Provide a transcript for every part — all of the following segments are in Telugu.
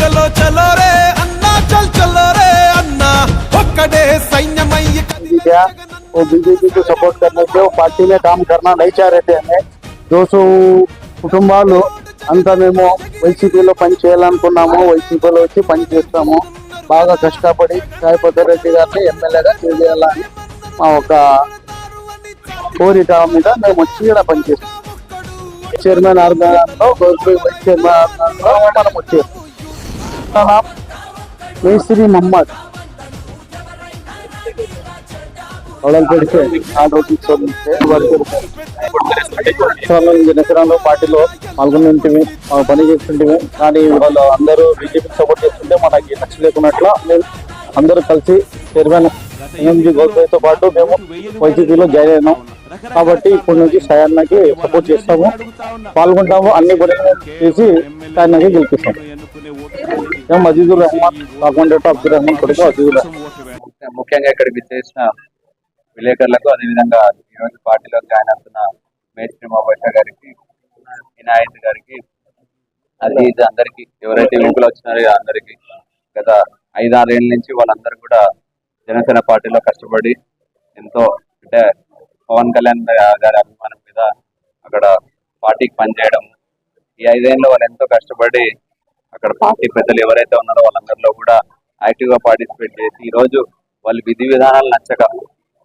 చలో చలో రే అన్నా చల్ చలో రే అన్నా. ఒక్కడే సైన్యమయ్యి वो ఓ को सपोर्ट करने के वो पार्टी में काम करना नहीं चाह रहे थे हमें दो కుటుంబాలు. అంతా మేము వైసీపీలో పని చేయాలనుకున్నాము వైసీపీలో వచ్చి పని చేస్తాము. బాగా కష్టపడి సాయిపద్ర రెడ్డి గారిని ఎమ్మెల్యేగా చేయాలని మా ఒక కోరిక మీద మేము వచ్చి ఇక్కడ పనిచేస్తాం. చైర్మన్ ఆర్గాన్లో వైస్ చైర్మన్ ఆర్గాన్లో మనం వచ్చేస్తాం. కేసరి మహమ్మద్. అవడం పెడితే ఆర్డర్ తీసుకొని జనసేనలో పార్టీలో పాల్గొంటుంటివి ఆ పని చేస్తుంటివి. కానీ వాళ్ళు అందరూ బీజేపీకి సపోర్ట్ చేస్తుంటే మనకి నచ్చలేకున్నట్ల మేము అందరూ కలిసి చైర్మన్ ఎంఎంజీ గౌరవతో పాటు మేము వైసీపీలో జాయిన్ అయినాం. కాబట్టి ఇప్పటి నుంచి సయాన్నకి సపోర్ట్ చేస్తాము. పాల్గొంటాము అన్ని పనులు చేసి సయాన్నకి గెలిపిస్తాం. మేము అజీజుర్ రహమాన్ కాకుండా అబ్దుల్ రహమాన్ కొడుకు అజీజుర్ ముఖ్యంగా ఇక్కడికి చేసిన విలేకరులకు అదేవిధంగా ఈరోజు పార్టీలో జాయిన్ అవుతున్న మేస్త్రి మోబైషా గారికి వినాయక్ గారికి అజీజ్ అందరికి ఎవరైతే యువకులు వచ్చినారో అందరికి గత ఐదారేళ్ళ నుంచి వాళ్ళందరూ కూడా జనసేన పార్టీలో కష్టపడి ఎంతో అంటే పవన్ కళ్యాణ్ గారి అభిమానం మీద అక్కడ పార్టీకి పనిచేయడం ఈ ఐదేళ్ళు వాళ్ళు ఎంతో కష్టపడి అక్కడ పార్టీ పెద్దలు ఎవరైతే ఉన్నారో వాళ్ళందరిలో కూడా యాక్టివ్గా పార్టిసిపేట్ చేసి ఈ రోజు వాళ్ళ విధి విధానాలు నచ్చక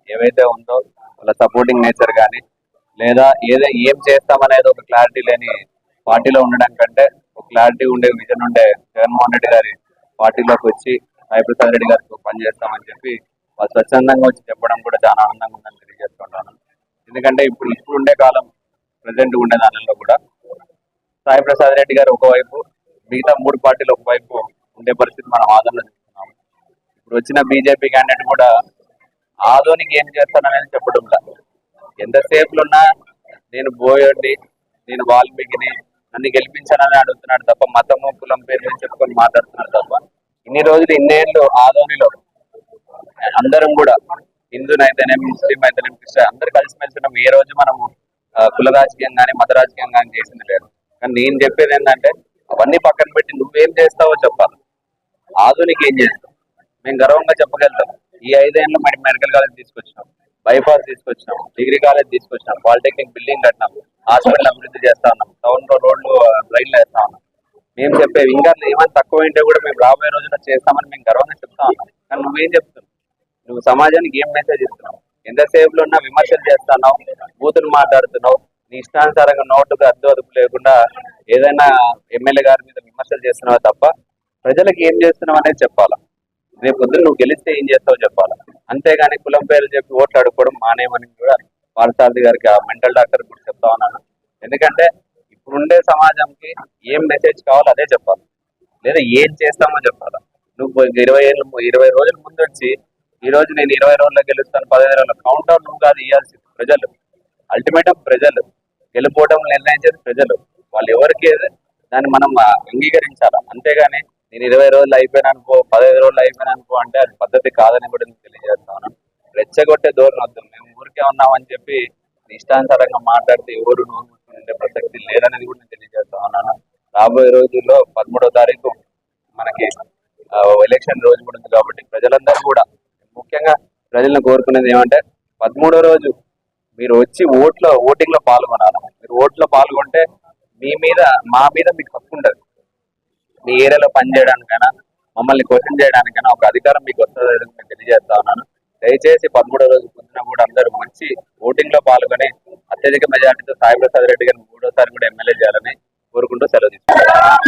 ఏవైతే ఉందో వాళ్ళ సపోర్టింగ్ నేచర్ కానీ లేదా ఏదో ఏం చేస్తామనేది ఒక క్లారిటీ లేని పార్టీలో ఉండడం కంటే ఒక క్లారిటీ ఉండే విజన్ ఉండే జగన్మోహన్ రెడ్డి గారి పార్టీలోకి వచ్చి సాయిప్రసాద్ రెడ్డి గారికి పనిచేస్తామని చెప్పి వాళ్ళు స్వచ్ఛందంగా వచ్చి చెప్పడం కూడా చాలా ఆనందంగా ఉందని తెలియజేస్తుంటాను ఎందుకంటే ఇప్పుడు ఇప్పుడు ఉండే కాలం ప్రజెంట్ ఉండే దానిలో కూడా సాయి ప్రసాద్ రెడ్డి గారు ఒకవైపు మిగతా మూడు పార్టీలు ఒకవైపు ఉండే పరిస్థితి మనం ఆదరణ చూస్తున్నాం ఇప్పుడు వచ్చిన బీజేపీ క్యాండిడేట్ కూడా ఆదోనికి ఏం చేస్తాననేది చెప్పడం లేదు ఎంతసేపులో ఉన్నా నేను బోయండి నేను వాల్మీకిని నన్ను గెలిపించానని అడుగుతున్నాడు తప్ప మతము కులం పేరు మీద చెప్పుకొని మాట్లాడుతున్నాడు తప్ప ఇన్ని రోజులు ఇన్నేళ్ళు ఆదోనిలో అందరం కూడా హిందునైతేనే ముస్లిం అయితేనే క్రిస్టియన్ అందరు కలిసిమెలిసి ఉన్నాం ఏ రోజు మనము కుల రాజకీయం కానీ మత రాజకీయం కానీ చేసింది లేదు. కానీ నేను చెప్పేది ఏంటంటే అవన్నీ పక్కన పెట్టి నువ్వేం చేస్తావో చెప్పాలి. ఆధునిక ఏం చేస్తావు? మేము గర్వంగా చెప్పగలుగుతాం. ఈ ఐదేళ్ళు మరి మెడికల్ కాలేజ్ తీసుకొచ్చినాం బైపాస్ తీసుకొచ్చినాం డిగ్రీ కాలేజ్ తీసుకొచ్చినాం పాలిటెక్నిక్ బిల్డింగ్ కట్టినాం హాస్పిటల్ అభివృద్ధి చేస్తా ఉన్నాం టౌన్లో రోడ్లు రైళ్ళు వేస్తా ఉన్నాం. మేము చెప్పేవి ఇంకా ఏమైనా తక్కువ ఉంటే కూడా మేము రాబోయే రోజున చేస్తామని మేము గర్వంగా చెప్తా ఉన్నాం. కానీ నువ్వేం చెప్తున్నావు? నువ్వు సమాజానికి ఏం మెసేజ్ ఇస్తున్నావు? ఎంతసేపులో ఉన్నా విమర్శలు చేస్తున్నావు బూతులు మాట్లాడుతున్నావు నీ ఇష్టానుసారంగా నోటుకు అద్దు అదుపు లేకుండా ఏదైనా ఎమ్మెల్యే గారి మీద విమర్శలు చేస్తున్నావా తప్ప ప్రజలకు ఏం చేస్తున్నావు అనేది చెప్పాలా? రేపు పొద్దున్న నువ్వు గెలిస్తే ఏం చేస్తావో చెప్పాలా? అంతేగాని కులం పేర్లు చెప్పి ఓట్లు అడుక్కోవడం మానేయమని కూడా పార్థసారథి గారికి ఆ మెంటల్ డాక్టర్ కూడా చెప్తా ఉన్నాను. ఎందుకంటే ఇప్పుడుండే సమాజంకి ఏం మెసేజ్ కావాలో అదే చెప్పాలి. లేదా ఏం చేస్తామో చెప్పాలా? నువ్వు ఇరవై ఏళ్ళు ఇరవై రోజుల ముందు వచ్చి ఈ రోజు నేను ఇరవై రోజుల్లో గెలుస్తాను పదిహేను రోజుల్లో. కౌంటర్ నువ్వు కాదు ఇవ్వాల్సింది ప్రజలు. అల్టిమేటం ప్రజలు. గెలుపోవడం నిర్ణయించేది ప్రజలు. వాళ్ళు ఎవరికి దాన్ని మనం ఆ, అంగీకరించాలి? అంతేగాని నేను ఇరవై రోజులు అయిపోయాను అనుకో పదహైదు రోజులు అయిపోయినా అనుకో అంటే అది పద్ధతి కాదని కూడా నేను తెలియజేస్తాను రెచ్చగొట్టే ధోరణి వద్దు. మేము ఊరికే ఉన్నామని చెప్పి ఇష్టానుసారంగా మాట్లాడితే ఎవరు నోరు ప్రసక్తి లేదనేది కూడా నేను తెలియజేస్తా ఉన్నాను. రాబోయే రోజుల్లో పదమూడో తారీఖు మనకి ఎలక్షన్ రోజు కూడా ఉంది కాబట్టి ప్రజలందరూ కూడా ముఖ్యంగా ప్రజలను కోరుకునేది ఏమంటే పదమూడో రోజు మీరు వచ్చి ఓట్లో ఓటింగ్లో పాల్గొనాలి మీరు ఓట్లో పాల్గొంటే మీ మీద మా మీద మీకు హక్కు ఉండదు. మీ ఏరియాలో పనిచేయడానికైనా మమ్మల్ని క్వశ్చన్ చేయడానికైనా ఒక అధికారం మీకు వస్తుంది తెలియజేస్తా ఉన్నాను. దయచేసి పదమూడో రోజు పొద్దున కూడా అందరూ మంచి ఓటింగ్లో పాల్గొని అత్యధిక మెజార్టీతో సాయి ప్రసాద్ రెడ్డి గారిని మూడోసారి కూడా ఎమ్మెల్యే చేయాలని కోరుకుంటూ సెలవు తీసుకుంటాను